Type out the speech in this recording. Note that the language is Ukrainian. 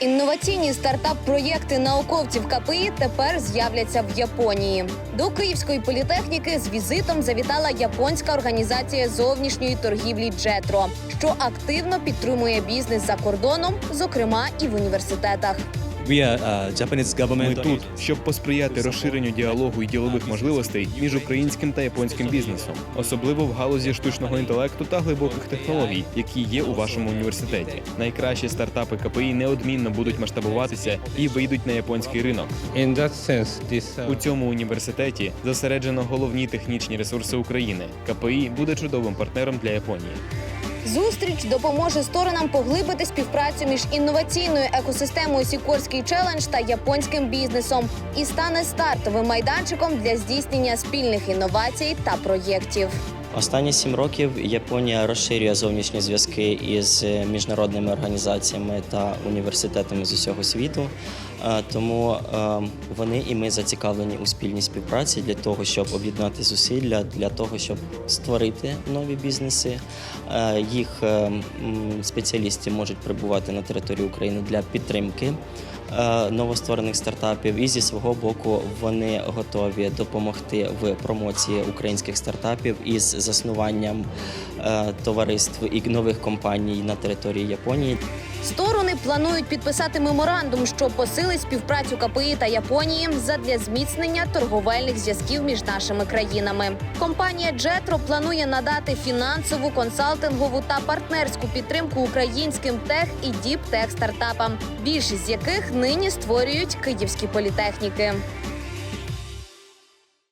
Інноваційні стартап-проєкти науковців КПІ тепер з'являться в Японії. До Київської політехніки з візитом завітала японська організація зовнішньої торгівлі Джетро, що активно підтримує бізнес за кордоном, зокрема і в університетах. We are uh, Ми тут, щоб посприяти розширенню діалогу і ділових можливостей між українським та японським бізнесом, особливо в галузі штучного інтелекту та глибоких технологій, які є у вашому університеті. Найкращі стартапи КПІ неодмінно будуть масштабуватися і вийдуть на японський ринок. In that sense, this uh, У цьому університеті зосереджено головні технічні ресурси України. КПІ буде чудовим партнером для Японії. Зустріч допоможе сторонам поглибити співпрацю між інноваційною екосистемою Сікорський челендж та японським бізнесом і стане стартовим майданчиком для здійснення спільних інновацій та проєктів. Останні сім років Японія розширює зовнішні зв'язки із міжнародними організаціями та університетами з усього світу. Е, Тому е, вони і ми зацікавлені у спільній співпраці для того, щоб об'єднати зусилля, для того, щоб створити нові бізнеси. Е, Їх е, спеціалісти можуть прибувати на територію України для підтримки е, новостворених стартапів, і зі свого боку вони готові допомогти в промоції українських стартапів із заснуванням е, товариств і нових компаній на території Японії. Сторони планують підписати меморандум, що посилить співпрацю КПІ та Японії задля зміцнення торговельних зв'язків між нашими країнами. Компанія Джетро планує надати фінансову, консалтингову та партнерську підтримку українським тех і діптех стартапам, більшість з яких нині створюють київські політехніки.